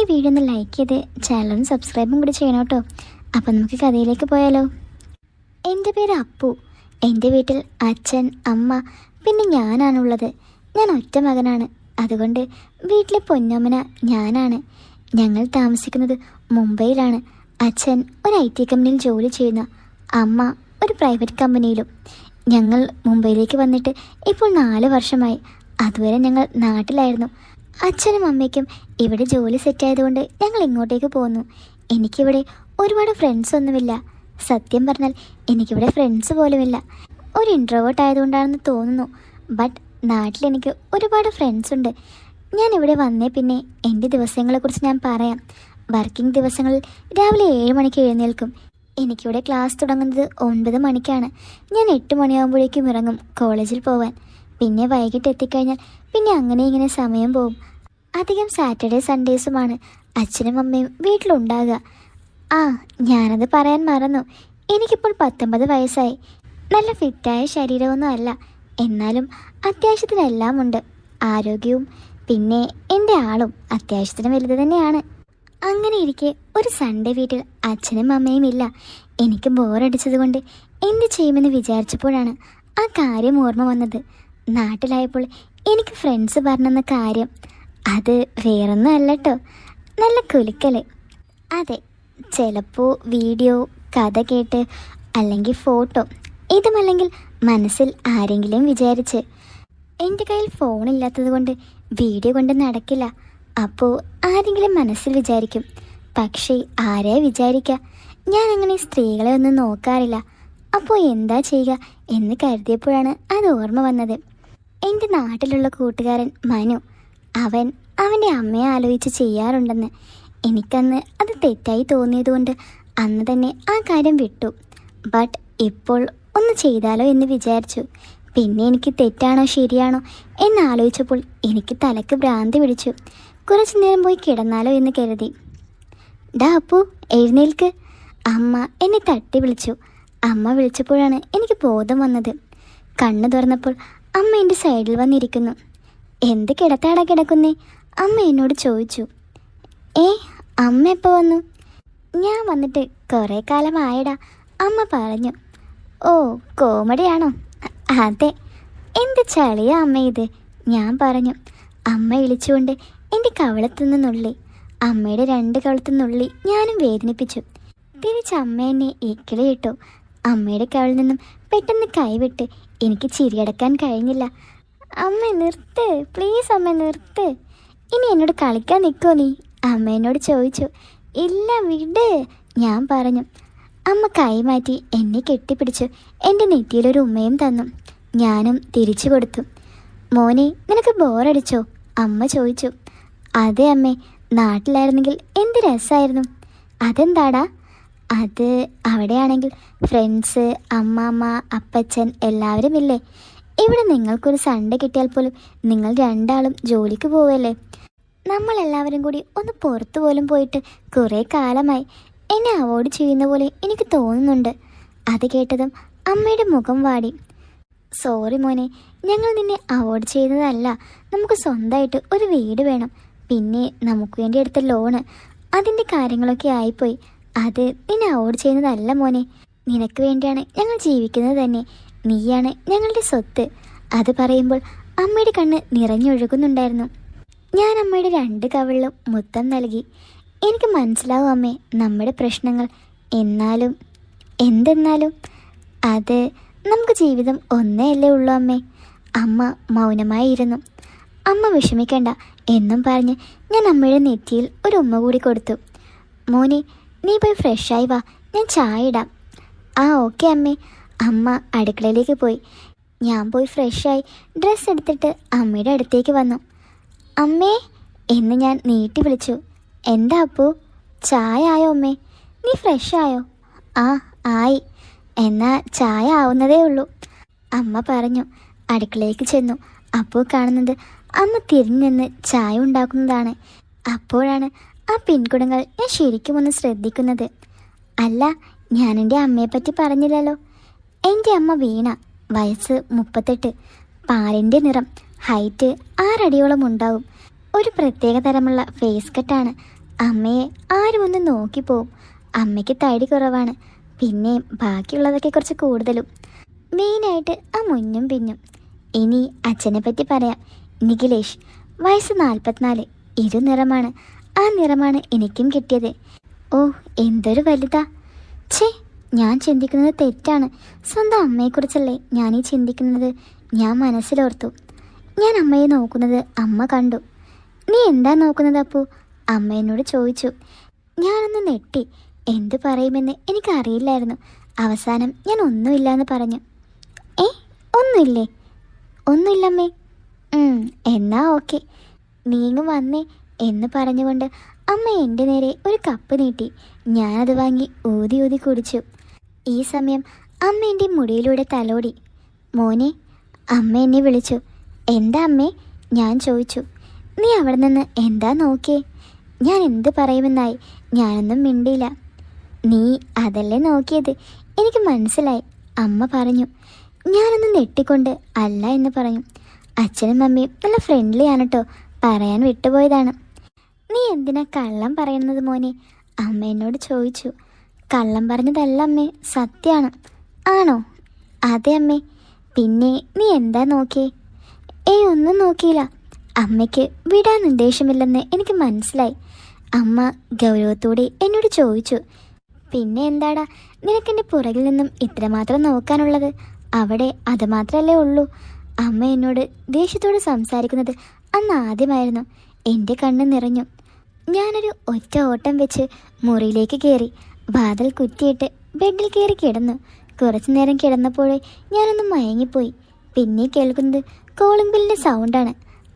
ഈ വീഡിയോ ഒന്ന് ലൈക്ക് ചെയ്ത് ചാനലും സബ്സ്ക്രൈബും കൂടി ചെയ്യണം കേട്ടോ. അപ്പം നമുക്ക് കഥയിലേക്ക് പോയാലോ. എന്റെ പേര് അപ്പു. എന്റെ വീട്ടിൽ അച്ഛൻ അമ്മ പിന്നെ ഞാനാണുള്ളത്. ഞാൻ ഒറ്റ മകനാണ്. അതുകൊണ്ട് വീട്ടിലെ പൊന്നമ്മന ഞാനാണ്. ഞങ്ങൾ താമസിക്കുന്നത് മുംബൈയിലാണ്. അച്ഛൻ ഒരു ഐ ടി കമ്പനിയിൽ ജോലി ചെയ്യുന്ന അമ്മ ഒരു പ്രൈവറ്റ് കമ്പനിയിലും ഞങ്ങൾ മുംബൈയിലേക്ക് വന്നിട്ട് ഇപ്പോൾ നാല് വർഷമായി. അതുവരെ ഞങ്ങൾ നാട്ടിലായിരുന്നു. അച്ഛനും അമ്മയ്ക്കും ഇവിടെ ജോലി സെറ്റായതുകൊണ്ട് ഞങ്ങൾ ഇങ്ങോട്ടേക്ക് പോന്നു. എനിക്കിവിടെ ഒരുപാട് ഫ്രണ്ട്സ് ഒന്നുമില്ല. സത്യം പറഞ്ഞാൽ എനിക്കിവിടെ ഫ്രണ്ട്സ് പോലുമില്ല. ഒരു ഇൻട്രോവേർട്ട് ആയതുകൊണ്ടാണെന്ന് തോന്നുന്നു. ബട്ട് നാട്ടിൽ എനിക്ക് ഒരുപാട് ഫ്രണ്ട്സ് ഉണ്ട്. ഞാൻ ഇവിടെ വന്നേ പിന്നെ എന്റെ ദിവസങ്ങളെക്കുറിച്ച് ഞാൻ പറയാം. വർക്കിംഗ് ദിവസങ്ങളിൽ രാവിലെ ഏഴ് മണിക്ക് എഴുന്നേൽക്കും. എനിക്കിവിടെ ക്ലാസ് തുടങ്ങുന്നത് ഒൻപത് മണിക്കാണ്. ഞാൻ എട്ട് മണിയാകുമ്പോഴേക്കും ഇറങ്ങും കോളേജിൽ പോവാൻ. പിന്നെ വൈകിട്ട് എത്തിക്കഴിഞ്ഞാൽ പിന്നെ അങ്ങനെ ഇങ്ങനെ സമയം പോകും. അധികം സാറ്റർഡേ സൺഡേസുമാണ് അച്ഛനും അമ്മയും വീട്ടിലുണ്ടാകുക. ആ ഞാനത് പറയാൻ മറന്നു. എനിക്കിപ്പോൾ പത്തൊമ്പത് വയസ്സായി. നല്ല ഫിറ്റായ ശരീരമൊന്നും അല്ല എന്നാലും അത്യാവശ്യത്തിനെല്ലാം ഉണ്ട്. ആരോഗ്യവും പിന്നെ എന്റെ ആളും അത്യാവശ്യത്തിന് വലുത് തന്നെയാണ്. അങ്ങനെ ഇരിക്കെ ഒരു സൺഡേ വീട്ടിൽ അച്ഛനും അമ്മയും ഇല്ല. എനിക്ക് ബോറടിച്ചതുകൊണ്ട് എന്ത് ചെയ്യുമെന്ന് വിചാരിച്ചപ്പോഴാണ് ആ കാര്യം ഓർമ്മ വന്നത്. നാട്ടിലായപ്പോൾ എനിക്ക് ഫ്രണ്ട്സ് പറഞ്ഞെന്ന കാര്യം. അത് വേറൊന്നും അല്ല കേട്ടോ നല്ല കുലുക്കൽ അതെ ചിലപ്പോൾ വീഡിയോ കഥ കേട്ട് അല്ലെങ്കിൽ ഫോട്ടോ ഇതുമല്ലെങ്കിൽ മനസ്സിൽ ആരെങ്കിലും വിചാരിച്ച്. എന്റെ കയ്യിൽ ഫോണില്ലാത്തത് കൊണ്ട് വീഡിയോ കൊണ്ട് നടക്കില്ല. അപ്പോൾ ആരെങ്കിലും മനസ്സിൽ വിചാരിക്കും പക്ഷേ ആരെ വിചാരിക്കുക ഞാൻ അങ്ങനെ സ്ത്രീകളെ ഒന്നും നോക്കാറില്ല. അപ്പോൾ എന്താ ചെയ്യുക? എന്ന് കരുതിയപ്പോഴാണ് അത് ഓർമ്മ വന്നത്. എന്റെ നാട്ടിലുള്ള കൂട്ടുകാരൻ മനു അവൻ അവന്റെ അമ്മയെ ആലോചിച്ച് ചെയ്യാറുണ്ടെന്ന് എനിക്കന്ന് അത് തെറ്റായി തോന്നിയതുകൊണ്ട് അന്ന് തന്നെ ആ കാര്യം വിട്ടു. ബട്ട് ഇപ്പോൾ ഒന്ന് ചെയ്താലോ എന്ന് വിചാരിച്ചു. പിന്നെ എനിക്ക് തെറ്റാണോ ശരിയാണോ എന്ന് ആലോചിച്ചപ്പോൾ എനിക്ക് തലക്ക് ഭ്രാന്തി പിടിച്ചു. കുറച്ച് നേരം പോയി കിടന്നാലോ എന്ന് കരുതി. ഡാ അപ്പു എഴുന്നേൽക്ക്. അമ്മ എന്നെ തട്ടി വിളിച്ചു. അമ്മ വിളിച്ചപ്പോഴാണ് എനിക്ക് ബോധം വന്നത്. കണ്ണു തുറന്നപ്പോൾ അമ്മ എന്റെ സൈഡിൽ വന്നിരിക്കുന്നു. എന്ത് കിടത്താടാ കിടക്കുന്നേ? അമ്മ എന്നോട് ചോദിച്ചു. ഏ അമ്മ എപ്പോൾ വന്നു? ഞാൻ വന്നിട്ട് കുറേ കാലമായടാ അമ്മ പറഞ്ഞു. ഓ കോമഡിയാണോ? അതെ. എന്ത് ചളിയാ അമ്മ ഇത്? ഞാൻ പറഞ്ഞു. അമ്മ വിളിച്ചുകൊണ്ട് എന്റെ കവളത്തുനിന്ന് നുള്ളി അമ്മയുടെ രണ്ട് കവളത്തു നിന്നുള്ളി ഞാനും വേദനിപ്പിച്ചു. തിരിച്ച് അമ്മ എന്നെ ഇക്കിളിയിട്ടു. അമ്മയുടെ കവളിൽ നിന്നും പെട്ടെന്ന് കൈവിട്ട് എനിക്ക് ചിരിയടക്കാൻ കഴിഞ്ഞില്ല. അമ്മ നിർത്ത്. പ്ലീസ് അമ്മ നിർത്ത്. ഇനി എന്നോട് കളിക്കാൻ നിൽക്കോ നീ? അമ്മ എന്നോട് ചോദിച്ചു. ഇല്ല വിട്. ഞാൻ പറഞ്ഞു. അമ്മ കൈമാറ്റി എന്നെ കെട്ടിപ്പിടിച്ചു. എന്റെ നെറ്റിയിലൊരു ഉമ്മയും തന്നു. ഞാനും തിരിച്ചു കൊടുത്തു. മോനെ നിനക്ക് ബോറടിച്ചോ? അമ്മ ചോദിച്ചു. അതെ അമ്മേ നാട്ടിലായിരുന്നെങ്കിൽ എന്ത് രസമായിരുന്നു അതെന്താടാ? അത് അവിടെയാണെങ്കിൽ ഫ്രണ്ട്സ് അമ്മാമ്മ അപ്പച്ചൻ എല്ലാവരും ഇല്ലേ ഇവിടെ നിങ്ങൾക്കൊരു സൺഡേ കിട്ടിയാൽ പോലും നിങ്ങൾ രണ്ടാളും ജോലിക്ക് പോവല്ലേ? നമ്മളെല്ലാവരും കൂടി ഒന്ന് പുറത്തു പോലും പോയിട്ട് കുറേ കാലമായി എന്നെ അവോയ്ഡ് ചെയ്യുന്ന പോലെ എനിക്ക് തോന്നുന്നുണ്ട്. അത് കേട്ടതും അമ്മയുടെ മുഖം വാടി. സോറി മോനെ ഞങ്ങൾ നിന്നെ അവോയ്ഡ് ചെയ്യുന്നതല്ല. നമുക്ക് സ്വന്തമായിട്ട് ഒരു വീട് വേണം. പിന്നെ നമുക്ക് വേണ്ടി എടുത്ത ലോണ്. അതിന്റെ കാര്യങ്ങളൊക്കെ ആയിപ്പോയി. അത് നിന്നെ അവോയ്ഡ് ചെയ്യുന്നതല്ല മോനെ. നിനക്ക് വേണ്ടിയാണ് ഞങ്ങൾ ജീവിക്കുന്നത് തന്നെ. നീയാണ് ഞങ്ങളുടെ സ്വത്ത്. അത് പറയുമ്പോൾ അമ്മയുടെ കണ്ണ് നിറഞ്ഞൊഴുകുന്നുണ്ടായിരുന്നു. ഞാൻ അമ്മയുടെ രണ്ട് കവിളിലും മുത്തം നൽകി. എനിക്ക് മനസ്സിലാവും അമ്മേ നമ്മുടെ പ്രശ്നങ്ങൾ എന്നാലും എന്തെന്നാലും. അത് നമുക്ക് ജീവിതം ഒന്നേ അല്ലേ ഉള്ളൂ അമ്മേ. അമ്മ മൗനമായിരുന്നു. അമ്മ വിഷമിക്കണ്ട എന്നും പറഞ്ഞ് ഞാൻ അമ്മയുടെ നെറ്റിയിൽ ഒരു ഉമ്മ കൂടി കൊടുത്തു. മോനെ നീ പോയി ഫ്രഷായി വാ ഞാൻ ചായ ഇടാം. ആ ഓക്കെ അമ്മേ. അമ്മ അടുക്കളയിലേക്ക് പോയി. ഞാൻ പോയി ഫ്രഷായി ഡ്രസ്സ് എടുത്തിട്ട് അമ്മയുടെ അടുത്തേക്ക് വന്നു. അമ്മേ എന്ന് ഞാൻ നീട്ടി വിളിച്ചു. എന്താ അപ്പു? ചായ ആയോ അമ്മേ? നീ ഫ്രഷായോ ആ ആയി. എന്നാ ചായ ആവുന്നതേ ഉള്ളൂ. അമ്മ പറഞ്ഞു. അടുക്കളയിലേക്ക് ചെന്നു. അപ്പോൾ കാണുന്നത് അമ്മ തിരിഞ്ഞു നിന്ന് ചായ ഉണ്ടാക്കുന്നതാണ്. അപ്പോഴാണ് ആ പിൻകുടങ്ങൾ ഞാൻ ശരിക്കും ഒന്ന് ശ്രദ്ധിക്കുന്നത്. അല്ല ഞാൻ എന്റെ അമ്മയെപ്പറ്റി പറഞ്ഞില്ലല്ലോ. എന്റെ അമ്മ വീണ വയസ്സ് മുപ്പത്തെട്ട്. പാലിന്റെ നിറം ഹൈറ്റ് ആറടിയോളം ഉണ്ടാവും. ഒരു പ്രത്യേക തരമുള്ള ഫേസ് കട്ടാണ്. അമ്മയെ ആരും ഒന്ന് നോക്കിപ്പോവും അമ്മയ്ക്ക് തടി കുറവാണ്. പിന്നെ ബാക്കിയുള്ളതൊക്കെ കുറച്ച് കൂടുതലും. മെയിനായിട്ട് ആ മുന്നും പിന്നും. ഇനി അച്ഛനെ പറ്റി പറയാം. നിഖിലേഷ് വയസ്സ് നാൽപ്പത്തിനാല് ഇരുനിറമാണ് ആ നിറമാണ് എനിക്കും കിട്ടിയത്. ഓ എന്തൊരു വലുതാ. ഛേ ഞാൻ ചിന്തിക്കുന്നത് തെറ്റാണ്. സ്വന്തം അമ്മയെക്കുറിച്ചല്ലേ ഞാനീ ചിന്തിക്കുന്നത്? ഞാൻ മനസ്സിലോർത്തു. ഞാൻ അമ്മയെ നോക്കുന്നത് അമ്മ കണ്ടു. നീ എന്താ നോക്കുന്നത് അപ്പു? അമ്മ എന്നോട് ചോദിച്ചു. ഞാനൊന്ന് നെട്ടി. എന്തു പറയുമെന്ന് എനിക്കറിയില്ലായിരുന്നു. അവസാനം ഞാൻ ഒന്നുമില്ല എന്ന് പറഞ്ഞു. ഏ ഒന്നുമില്ലേ? ഒന്നുമില്ലമ്മേ. എന്നാ ഓക്കെ. നീങ്ങും വന്നേ എന്ന് പറഞ്ഞുകൊണ്ട് അമ്മ എന്റെ നേരെ ഒരു കപ്പ് നീട്ടി. ഞാനത് വാങ്ങി ഊതി ഊതി കുടിച്ചു. ഈ സമയം അമ്മ എന്റെ മുടിയിലൂടെ തലോടി. മോനെ അമ്മ എന്നെ വിളിച്ചു. എന്താ അമ്മേ? ഞാൻ ചോദിച്ചു. നീ അവിടെ നിന്ന് എന്താ നോക്കിയേ? ഞാൻ എന്ത് പറയുമെന്നായി. ഞാനൊന്നും മിണ്ടിയില്ല. നീ അതല്ലേ നോക്കിയത്? എനിക്ക് മനസ്സിലായി അമ്മ പറഞ്ഞു. ഞാനൊന്ന് നെട്ടിക്കൊണ്ട് അല്ല എന്ന് പറഞ്ഞു. അച്ഛനും മമ്മിയും നല്ല ഫ്രണ്ട്ലി ആണ് കേട്ടോ പറയാൻ വിട്ടുപോയതാണ്. നീ എന്തിനാ കള്ളം പറയുന്നത് മോനെ? അമ്മ എന്നോട് ചോദിച്ചു. കള്ളം പറഞ്ഞതല്ല അമ്മേ സത്യമാണ് ആണോ? അതെ അമ്മേ. പിന്നെ നീ എന്താ നോക്കിയേ? ഏയ് ഒന്നും നോക്കിയില്ല. അമ്മയ്ക്ക് വിടാൻ ഉദ്ദേശമില്ലെന്ന് എനിക്ക് മനസ്സിലായി. അമ്മ ഗൗരവത്തോടെ എന്നോട് ചോദിച്ചു. പിന്നെ എന്താടാ? നിനക്കെന്റെ പുറകിൽ നിന്നും ഇത്രമാത്രം നോക്കാനുള്ളത്? അവിടെ അത് മാത്രമല്ലേ ഉള്ളൂ. അമ്മ എന്നോട് ദേഷ്യത്തോട് സംസാരിക്കുന്നത് അന്ന് ആദ്യമായിരുന്നു. എന്റെ കണ്ണ് നിറഞ്ഞു. ഞാനൊരു ഒറ്റ ഓട്ടം വെച്ച് മുറിയിലേക്ക് കയറി. വാതിൽ കുറ്റിയിട്ട് ബെഡിൽ കയറി കിടന്നു. കുറച്ചു നേരം കിടന്നപ്പോഴേ ഞാനൊന്ന് മയങ്ങിപ്പോയി. പിന്നെ കേൾക്കുന്നത് കോളിംഗ് ബില്ലിന്റെ സൗണ്ടാണ്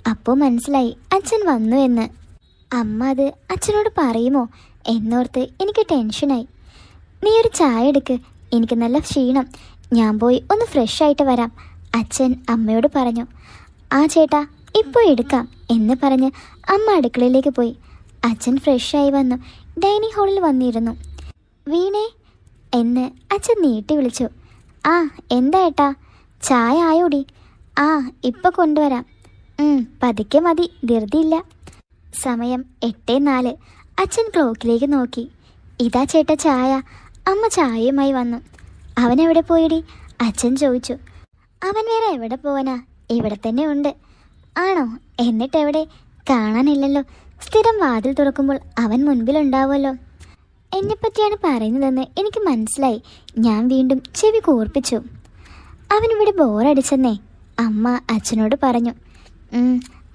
അപ്പോൾ മനസ്സിലായി അച്ഛൻ വന്നു എന്ന്. അമ്മ അത് അച്ഛനോട് പറയുമോ എന്നോർത്ത് എനിക്ക് ടെൻഷനായി നീ ഒരു ചായ എടുക്ക്. എനിക്ക് നല്ല ക്ഷീണം. ഞാൻ പോയി ഒന്ന് ഫ്രഷ് ആയിട്ട് വരാം അച്ഛൻ അമ്മയോട് പറഞ്ഞു. ആ ചേട്ടാ ഇപ്പോൾ എടുക്കാം എന്ന് പറഞ്ഞ് അമ്മ അടുക്കളയിലേക്ക് പോയി. അച്ഛൻ ഫ്രഷായി വന്നു. ഡൈനിങ് ഹാളിൽ വന്നിരുന്നു. വീണേ എന്ന് അച്ഛൻ നീട്ടി വിളിച്ചു. ആ എന്താ ഏട്ടാ? ചായ ആയോടി. ആ ഇപ്പം കൊണ്ടുവരാം. പതുക്കെ മതി ധൃതിയില്ല. സമയം എട്ട് നാല്. അച്ഛൻ ക്ലോക്കിലേക്ക് നോക്കി. ഇതാ ചേട്ട ചായ. അമ്മ ചായയുമായി വന്നു. അവൻ എവിടെ പോയിടി? അച്ഛൻ ചോദിച്ചു. അവൻ വേറെ എവിടെ പോവാനാ? ഇവിടെ തന്നെ ഉണ്ട്. ആണോ? എന്നിട്ട് എവിടെ? കാണാനില്ലല്ലോ. സ്ഥിരം വാതിൽ തുറക്കുമ്പോൾ അവൻ മുൻപിലുണ്ടാവുമല്ലോ. എന്നെപ്പറ്റിയാണ് പറയുന്നതെന്ന് എനിക്ക് മനസ്സിലായി. ഞാൻ വീണ്ടും ചെവി കൂർപ്പിച്ചു. അവനിവിടെ ബോറടിച്ചെന്നേ. അമ്മ അച്ഛനോട് പറഞ്ഞു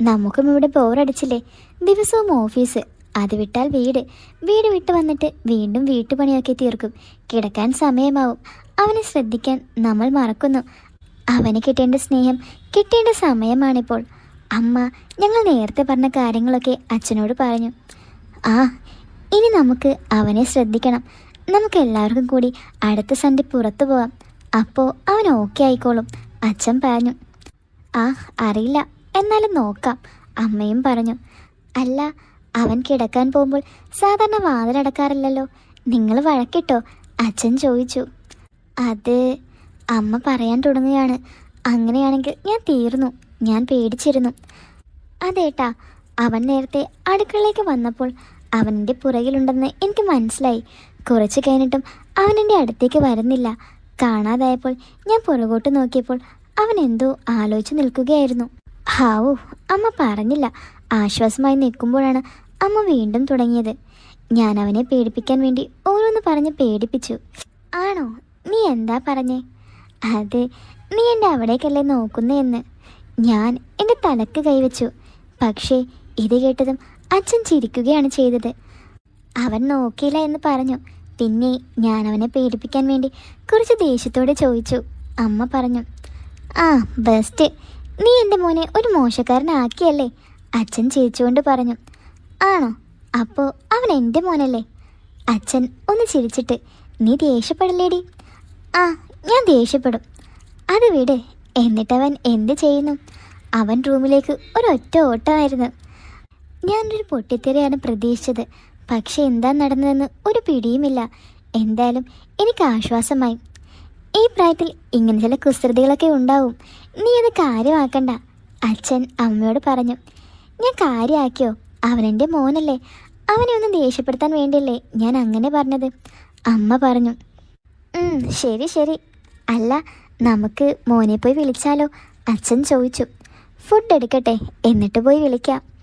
നമുക്കും ഇവിടെ ബോറടിച്ചില്ലേ? ദിവസവും ഓഫീസ് അത് വിട്ടാൽ വീട്. വീട് വിട്ട് വന്നിട്ട് വീണ്ടും വീട്ടുപണിയൊക്കെ തീർക്കും. കിടക്കാൻ സമയമാവും. അവനെ ശ്രദ്ധിക്കാൻ നമ്മൾ മറക്കുന്നു. അവന് കിട്ടേണ്ട സ്നേഹം കിട്ടേണ്ട സമയമാണിപ്പോൾ. അമ്മ ഞങ്ങൾ നേരത്തെ പറഞ്ഞ കാര്യങ്ങളൊക്കെ അച്ഛനോട് പറഞ്ഞു. ആ ഇനി നമുക്ക് അവനെ ശ്രദ്ധിക്കണം. നമുക്ക് എല്ലാവർക്കും കൂടി അടുത്ത സന്ധി പുറത്തു പോവാം. അപ്പോൾ അവൻ ഓക്കെ ആയിക്കോളും. അച്ഛൻ പറഞ്ഞു ആ അറിയില്ല. എന്നാലും നോക്കാം. അമ്മയും പറഞ്ഞു അല്ല അവൻ കിടക്കാൻ പോകുമ്പോൾ സാധാരണ വാതിലടക്കാറില്ലല്ലോ നിങ്ങൾ വഴക്കിട്ടോ? അച്ഛൻ ചോദിച്ചു അത് അമ്മ പറയാൻ തുടങ്ങുകയാണ്. അങ്ങനെയാണെങ്കിൽ ഞാൻ തീർന്നു. ഞാൻ പേടിച്ചിരുന്നു. അതേട്ടാ അവൻ നേരത്തെ അടുക്കളയിലേക്ക് വന്നപ്പോൾ അവന്റെ പുറകിലുണ്ടെന്ന് എനിക്ക് മനസ്സിലായി. കുറച്ച് കഴിഞ്ഞിട്ടും അവൻ എന്റെ അടുത്തേക്ക് വരുന്നില്ല. കാണാതായപ്പോൾ ഞാൻ പുറകോട്ട് നോക്കിയപ്പോൾ അവൻ എന്തോ ആലോചിച്ച് നിൽക്കുകയായിരുന്നു. ഹാവോ അമ്മ പറഞ്ഞില്ല. ആശ്വാസമായി നിൽക്കുമ്പോഴാണ് അമ്മ വീണ്ടും തുടങ്ങിയത്. ഞാൻ അവനെ പേടിപ്പിക്കാൻ വേണ്ടി ഓരോന്ന് പറഞ്ഞ് പേടിപ്പിച്ചു. ആണോ? നീ എന്താ പറഞ്ഞേ? അതെ നീ എന്റെ അവിടേക്കല്ലേ നോക്കുന്നേ എന്ന്. ഞാൻ എന്റെ തലക്ക് കൈവച്ചു. പക്ഷേ ഇത് കേട്ടതും അച്ഛൻ ചിരിക്കുകയാണ് ചെയ്തത്. അവൻ നോക്കിയില്ല എന്ന് പറഞ്ഞു. പിന്നെ ഞാൻ അവനെ പേടിപ്പിക്കാൻ വേണ്ടി കുറച്ച് ദേഷ്യത്തോടെ ചോദിച്ചു. അമ്മ പറഞ്ഞു ആ ബെസ്റ്റ്. നീ എന്റെ മോനെ ഒരു മോശക്കാരനാക്കിയല്ലേ? അച്ഛൻ ചിരിച്ചുകൊണ്ട് പറഞ്ഞു ആണോ? അപ്പോൾ അവൻ എന്റെ മോനല്ലേ? അച്ഛൻ ഒന്ന് ചിരിച്ചിട്ട് നീ ദേഷ്യപ്പെടല്ലേടി? ആ ഞാൻ ദേഷ്യപ്പെടും. അത് വിട്. എന്നിട്ടവൻ എന്ത് ചെയ്യുന്നു? അവൻ റൂമിലേക്ക് ഒരൊറ്റ ഓട്ടമായിരുന്നു. ഞാനൊരു പൊട്ടിത്തെറിയാണ് പ്രതീക്ഷിച്ചത്. പക്ഷെ എന്താ നടന്നതെന്ന് ഒരു പിടിയുമില്ല. എന്തായാലും എനിക്ക് ആശ്വാസമായി. ഈ പ്രായത്തിൽ ഇങ്ങനെ ചില കുസൃതികളൊക്കെ ഉണ്ടാവും. നീ അത് കാര്യമാക്കണ്ട അച്ഛൻ അമ്മയോട് പറഞ്ഞു. ഞാൻ കാര്യമാക്കിയോ അവനെന്റെ മോനല്ലേ. അവനെ ഒന്ന് ദേഷ്യപ്പെടുത്താൻ വേണ്ടിയല്ലേ ഞാൻ അങ്ങനെ പറഞ്ഞത്. അമ്മ പറഞ്ഞു. ശരി ശരി. അല്ല നമുക്ക് മോനെ പോയി വിളിച്ചാലോ? അച്ഛൻ ചോദിച്ചു. ഫുഡ് എടുക്കട്ടെ എന്നിട്ട് പോയി വിളിക്കാം. "ഉം,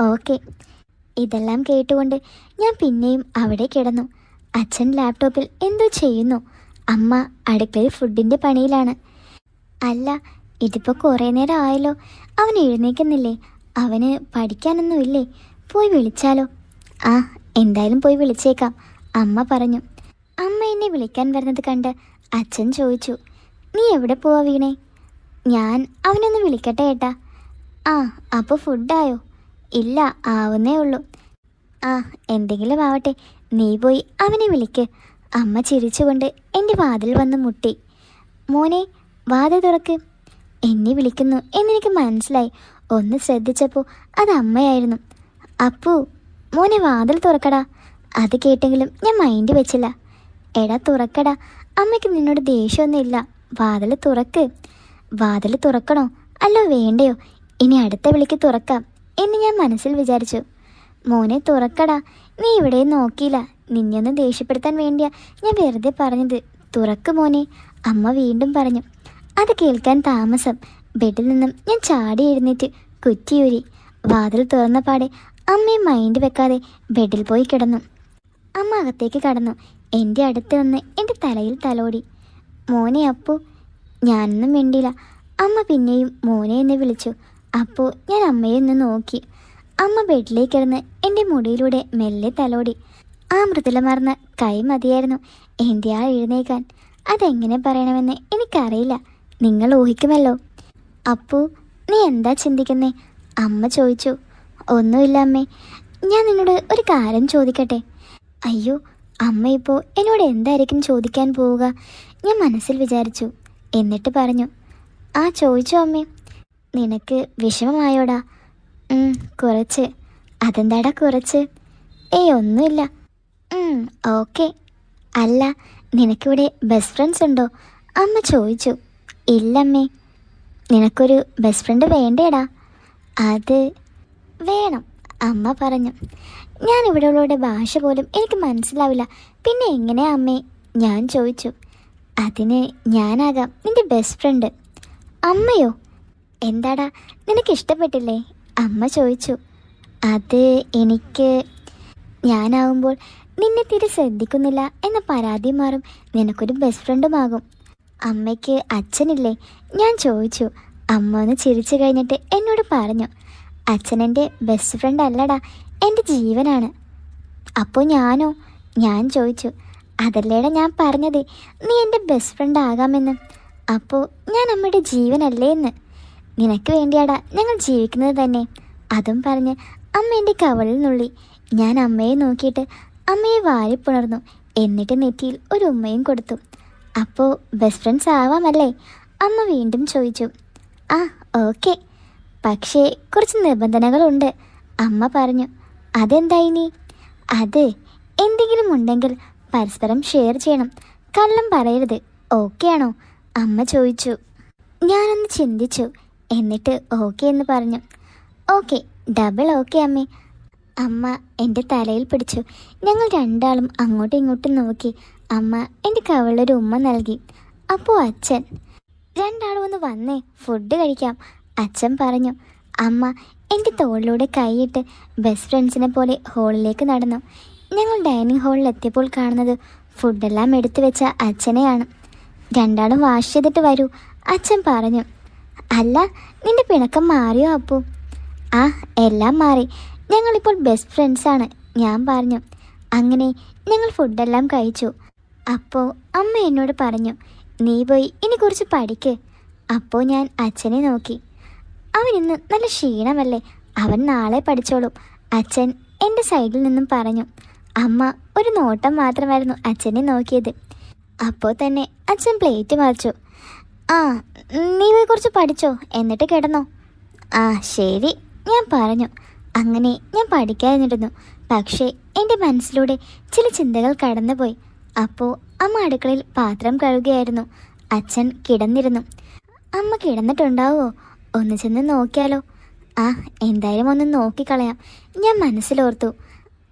ഓക്കെ. ഇതെല്ലാം കേട്ടുകൊണ്ട് ഞാൻ പിന്നെയും അവിടെ കിടന്നു. അച്ഛൻ ലാപ്ടോപ്പിൽ എന്തോ ചെയ്യുന്നു. അമ്മ അടുക്കളയിൽ ഫുഡിന്റെ പണിയിലാണ്. അല്ല ഇതിപ്പോൾ കുറേ നേരം ആയല്ലോ. അവൻ എഴുന്നേക്കുന്നില്ലേ അവന് പഠിക്കാനൊന്നുമില്ലേ? പോയി വിളിച്ചാലോ? ആ എന്തായാലും പോയി വിളിച്ചേക്കാം അമ്മ പറഞ്ഞു. അമ്മ എന്നെ വിളിക്കാൻ വരുന്നത് കണ്ട് അച്ഛൻ ചോദിച്ചു നീ എവിടെ പോവാ വീണേ? ഞാൻ അവനൊന്ന് വിളിക്കട്ടെ ഏട്ടാ. ആ അപ്പോൾ ഫുഡായോ? ഇല്ല ആവുന്നേ ഉള്ളൂ. ആ എന്തെങ്കിലും ആവട്ടെ. നീ പോയി അവനെ വിളിക്ക്. അമ്മ ചിരിച്ചുകൊണ്ട് എന്റെ വാതിൽ വന്ന് മുട്ടി. മോനെ വാതിൽ തുറക്ക്. എന്നെ വിളിക്കുന്നു എന്നെനിക്ക് മനസ്സിലായി. ഒന്ന് ശ്രദ്ധിച്ചപ്പോൾ അത് അമ്മയായിരുന്നു. അപ്പു മോനെ വാതിൽ തുറക്കടാ. അത് കേട്ടെങ്കിലും ഞാൻ മൈൻഡ് വെച്ചില്ല. എടാ തുറക്കടാ. അമ്മയ്ക്ക് നിന്നോട് ദേഷ്യമൊന്നുമില്ല. വാതിൽ തുറക്ക്. വാതിൽ തുറക്കണോ? അല്ലോ വേണ്ടയോ? ഇനി അടുത്ത വിളിക്ക് തുറക്കാം. എന്ന് ഞാൻ മനസ്സിൽ വിചാരിച്ചു. മോനെ തുറക്കടാ. നീ ഇവിടെ നോക്കിയില്ല. നിന്നെയൊന്ന് ദേഷ്യപ്പെടുത്താൻ വേണ്ടിയാ ഞാൻ വെറുതെ പറഞ്ഞത്. തുറക്ക് മോനെ അമ്മ വീണ്ടും പറഞ്ഞു. അത് കേൾക്കാൻ താമസം. ബെഡിൽ നിന്നും ഞാൻ ചാടി എഴുന്നേറ്റ് കുറ്റിയൂരി. വാതിൽ തുറന്ന പാടെ അമ്മയെ മൈൻഡ് വെക്കാതെ ബെഡിൽ പോയി കിടന്നു. അമ്മ അകത്തേക്ക് കടന്നു. എന്റെ അടുത്ത് വന്ന് എന്റെ തലയിൽ തലോടി. മോനെ അപ്പു ഞാനൊന്നും മിണ്ടിയില്ല. അമ്മ പിന്നെയും മോനെ എന്ന് വിളിച്ചു. അപ്പോൾ ഞാൻ അമ്മയെ നിന്ന് നോക്കി. അമ്മ ബെഡിലേക്ക് കിടന്ന് എന്റെ മുടിയിലൂടെ മെല്ലെ തലോടി. ആ മൃദുലമാർന്ന കൈ മതിയായിരുന്നു. എന്റെ ആ എഴുന്നേക്കാൻ. അതെങ്ങനെ പറയണമെന്ന് എനിക്കറിയില്ല. നിങ്ങൾ ഊഹിക്കുമല്ലോ. അപ്പോ നീ എന്താ ചിന്തിക്കുന്നേ? അമ്മ ചോദിച്ചു. ഒന്നുമില്ല അമ്മേ. ഞാൻ നിന്നോട് ഒരു കാര്യം ചോദിക്കട്ടെ? അയ്യോ അമ്മ ഇപ്പോൾ എന്നോട് എന്തായിരിക്കും ചോദിക്കാൻ പോവുക? ഞാൻ മനസ്സിൽ വിചാരിച്ചു. എന്നിട്ട് പറഞ്ഞു. ആ ചോദിച്ചോ അമ്മേ. നിനക്ക് വിഷമമായോടാ? കുറച്ച്. അതെന്താടാ കുറച്ച്? ഏയ് ഒന്നുമില്ല. ഓക്കെ. അല്ല നിനക്കിവിടെ ബെസ്റ്റ് ഫ്രണ്ട്സ് ഉണ്ടോ? അമ്മ ചോദിച്ചു. ഇല്ലമ്മേ. നിനക്കൊരു ബെസ്റ്റ് ഫ്രണ്ട് വേണ്ടേടാ? അത് വേണം അമ്മ പറഞ്ഞു. ഞാൻ ഇവിടെയുള്ളവരുടെ ഭാഷ പോലും എനിക്ക് മനസ്സിലാവില്ല. പിന്നെ എങ്ങനെയാ അമ്മേ? ഞാൻ ചോദിച്ചു. അതിന് ഞാനാകാം നിന്റെ ബെസ്റ്റ് ഫ്രണ്ട് അമ്മയോ? എന്താടാ? നിനക്ക് ഇഷ്ടപ്പെട്ടില്ലേ അമ്മ ചോദിച്ചു. അത് എനിക്ക് ഞാനാവുമ്പോൾ നിന്നെ തീരെ ശ്രദ്ധിക്കുന്നില്ല എന്ന പരാതി മാറും. നിനക്കൊരു ബെസ്റ്റ് ഫ്രണ്ടുമാകും അമ്മയ്ക്ക് അച്ഛനില്ലേ? ഞാൻ ചോദിച്ചു. അമ്മ ഒന്ന് ചിരിച്ചു കഴിഞ്ഞിട്ട് എന്നോട് പറഞ്ഞു. അച്ഛനെന്റെ ബെസ്റ്റ് ഫ്രണ്ട് അല്ലടാ എന്റെ ജീവനാണ്. അപ്പോൾ ഞാനോ? ഞാൻ ചോദിച്ചു. അതല്ലേടാ ഞാൻ പറഞ്ഞത്? നീ എന്റെ ബെസ്റ്റ് ഫ്രണ്ട് ആകാമെന്ന്. അപ്പോൾ ഞാൻ അമ്മയുടെ ജീവനല്ലേ എന്ന്. നിനക്ക് വേണ്ടിയാടാ ഞങ്ങൾ ജീവിക്കുന്നത് തന്നെ. അതും പറഞ്ഞ് അമ്മ എന്റെ കവളിൽ നുള്ളി. ഞാൻ അമ്മയെ നോക്കിയിട്ട് അമ്മയെ വാരിപ്പുണർന്നു. എന്നിട്ട് നെറ്റിയിൽ ഒരു ഉമ്മയും കൊടുത്തു. അപ്പോൾ ബെസ്റ്റ് ഫ്രണ്ട്സ് ആവാമല്ലേ? അമ്മ വീണ്ടും ചോദിച്ചു. ആ ഓക്കെ പക്ഷേ കുറച്ച് നിബന്ധനകളുണ്ട്. അമ്മ പറഞ്ഞു അതെന്തായി നീ? അത് എന്തെങ്കിലും ഉണ്ടെങ്കിൽ പരസ്പരം ഷെയർ ചെയ്യണം. കള്ളം പറയരുത്. ഓക്കെ ആണോ? അമ്മ ചോദിച്ചു. ഞാനൊന്ന് ചിന്തിച്ചു. എന്നിട്ട് ഓക്കെ എന്ന് പറഞ്ഞു. ഓക്കെ ഡബിൾ ഓക്കെ അമ്മേ. അമ്മ എന്റെ തലയിൽ പിടിച്ചു. ഞങ്ങൾ രണ്ടാളും അങ്ങോട്ടും ഇങ്ങോട്ടും നോക്കി. അമ്മ എന്റെ കവളൊരു ഉമ്മ നൽകി. അപ്പോൾ അച്ഛൻ. രണ്ടാളും ഒന്ന് വന്നേ ഫുഡ് കഴിക്കാം. അച്ഛൻ പറഞ്ഞു അമ്മ എന്റെ തോളിലൂടെ കൈയിട്ട് ബെസ്റ്റ് ഫ്രണ്ട്സിനെ പോലെ ഹോളിലേക്ക് നടന്നു. ഞങ്ങൾ ഡൈനിങ് ഹാളിൽ എത്തിയപ്പോൾ കാണുന്നത് ഫുഡെല്ലാം എടുത്തു വെച്ച അച്ഛനെയാണ്. രണ്ടാളും വാഷ് ചെയ്തിട്ട് വരൂ അച്ഛൻ പറഞ്ഞു. അല്ല നിന്റെ പിണക്കം മാറിയോ അപ്പു? ആ എല്ലാം മാറി. ഞങ്ങളിപ്പോൾ ബെസ്റ്റ് ഫ്രണ്ട്സാണ് ഞാൻ പറഞ്ഞു. അങ്ങനെ ഞങ്ങൾ ഫുഡെല്ലാം കഴിച്ചു. അപ്പോൾ അമ്മ എന്നോട് പറഞ്ഞു നീ പോയി ഇനി കുറച്ച് പഠിക്ക്. അപ്പോൾ ഞാൻ അച്ഛനെ നോക്കി. അവൻ ഇന്ന് നല്ല ക്ഷീണമല്ലേ? അവൻ നാളെ പഠിച്ചോളും. അച്ഛൻ എന്റെ സൈഡിൽ നിന്നും പറഞ്ഞു. അമ്മ ഒരു നോട്ടം മാത്രമായിരുന്നു അച്ഛനെ നോക്കിയത്. അപ്പോൾ തന്നെ അച്ഛൻ പ്ലേറ്റ് മറിച്ചു. ആ നീ പോയി കുറച്ച് പഠിച്ചോ? എന്നിട്ട് കിടന്നോ. ആ ശരി. ഞാൻ പറഞ്ഞു. അങ്ങനെ ഞാൻ പഠിക്കാതിരുന്നു. പക്ഷേ എന്റെ മനസ്സിലൂടെ ചില ചിന്തകൾ കടന്നുപോയി. അപ്പോൾ അമ്മ അടുക്കളയിൽ പാത്രം കഴുകുകയായിരുന്നു അച്ഛൻ കിടന്നിരുന്നു. അമ്മ കിടന്നിട്ടുണ്ടാവോ ഒന്ന് ചെന്ന് നോക്കിയാലോ. ആ എന്തായാലും ഒന്ന് നോക്കിക്കളയാം. ഞാൻ മനസ്സിലോർത്തു.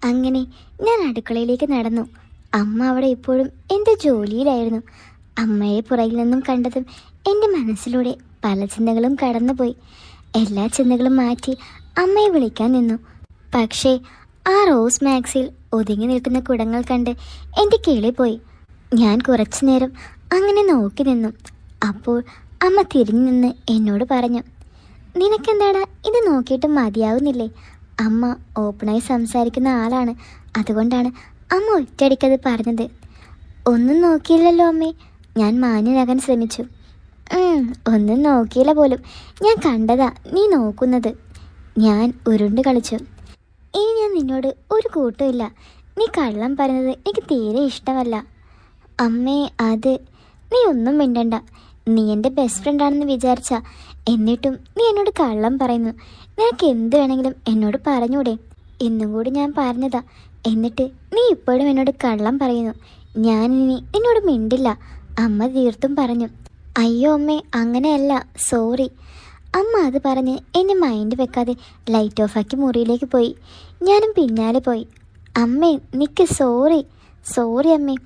അങ്ങനെ ഞാൻ അടുക്കളയിലേക്ക് നടന്നു. അമ്മ അവിടെ ഇപ്പോഴും എന്റെ ജോലിയിലായിരുന്നു. അമ്മയെ പുറകിൽ നിന്നും കണ്ടതും എന്റെ മനസ്സിലൂടെ പല ചിന്തകളും കടന്നുപോയി. എല്ലാ ചിന്തകളും മാറ്റി അമ്മയെ വിളിക്കാൻ നിന്നു. പക്ഷേ ആ റോസ് മാക്സിൽ ഒതുങ്ങി നിൽക്കുന്ന കുടങ്ങൾ കണ്ട് എന്റെ കിളി പോയി. ഞാൻ കുറച്ചു നേരം അങ്ങനെ നോക്കി നിന്നു. അപ്പോൾ അമ്മ തിരിഞ്ഞു നിന്ന് എന്നോട് പറഞ്ഞു നിനക്കെന്താടാ? ഇത് നോക്കിയിട്ട് മതിയാവുന്നില്ലേ? അമ്മ ഓപ്പണായി സംസാരിക്കുന്ന ആളാണ്. അതുകൊണ്ടാണ് അമ്മ ഒറ്റയടിക്കത് പറഞ്ഞത്. ഒന്നും നോക്കിയില്ലല്ലോ അമ്മേ. ഞാൻ മാന്യനാകാൻ ശ്രമിച്ചു. ഒന്നും നോക്കിയില്ല പോലും. ഞാൻ കണ്ടതാ നീ നോക്കുന്നത്. ഞാൻ ഉരുണ്ട് കളിച്ചു. ഇനി ഞാൻ നിന്നോട് ഒരു കൂട്ടുമില്ല നീ കള്ളം പറയുന്നത് എനിക്ക് തീരെ ഇഷ്ടമല്ല. അമ്മേ അത് നീ ഒന്നും മിണ്ടണ്ട. നീ എന്റെ ബെസ്റ്റ് ഫ്രണ്ടാണെന്ന് വിചാരിച്ച. എന്നിട്ടും നീ എന്നോട് കള്ളം പറയുന്നു. നിനക്ക് എന്ത് വേണമെങ്കിലും എന്നോട് പറഞ്ഞൂടെ. ഇന്നും കൂടി ഞാൻ പറഞ്ഞതാ. എന്നിട്ട് നീ ഇപ്പോഴും എന്നോട് കള്ളം പറയുന്നു. ഞാൻ ഇനി നിന്നോട് മിണ്ടില്ല. അമ്മ തീർത്തും പറഞ്ഞു. അയ്യോ അമ്മേ അങ്ങനെയല്ല. സോറി. അമ്മ അത് പറഞ്ഞ് എന്നെ മൈൻഡ് വെക്കാതെ ലൈറ്റ് ഓഫാക്കി മുറിയിലേക്ക് പോയി. ഞാനും പിന്നാലെ പോയി. അമ്മേ നിക്ക് സോറി. സോറി അമ്മേ.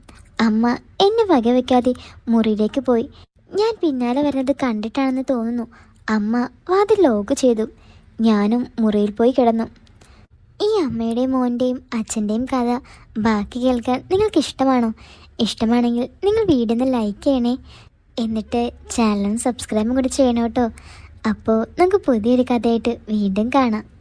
അമ്മ എന്നെ വകവെക്കാതെ മുറിയിലേക്ക് പോയി. ഞാൻ പിന്നാലെ വരുന്നത് കണ്ടിട്ടാണെന്ന് തോന്നുന്നു. അമ്മ വാതിൽ ലോക്ക് ചെയ്തു. ഞാനും മുറിയിൽ പോയി കിടന്നു. ഈ അമ്മയുടെയും മോന്റെയും അച്ഛന്റെയും കഥ ബാക്കി കേൾക്കാൻ നിങ്ങൾക്ക് ഇഷ്ടമാണോ? ഇഷ്ടമാണെങ്കിൽ നിങ്ങൾ വീടിന്ന് ലൈക്ക് ചെയ്യണേ. എന്നിട്ട് ചാനലും സബ്സ്ക്രൈബും കൂടി ചെയ്യണം കേട്ടോ. അപ്പോൾ നമുക്ക് പുതിയൊരു കഥയായിട്ട് വീണ്ടും കാണാം.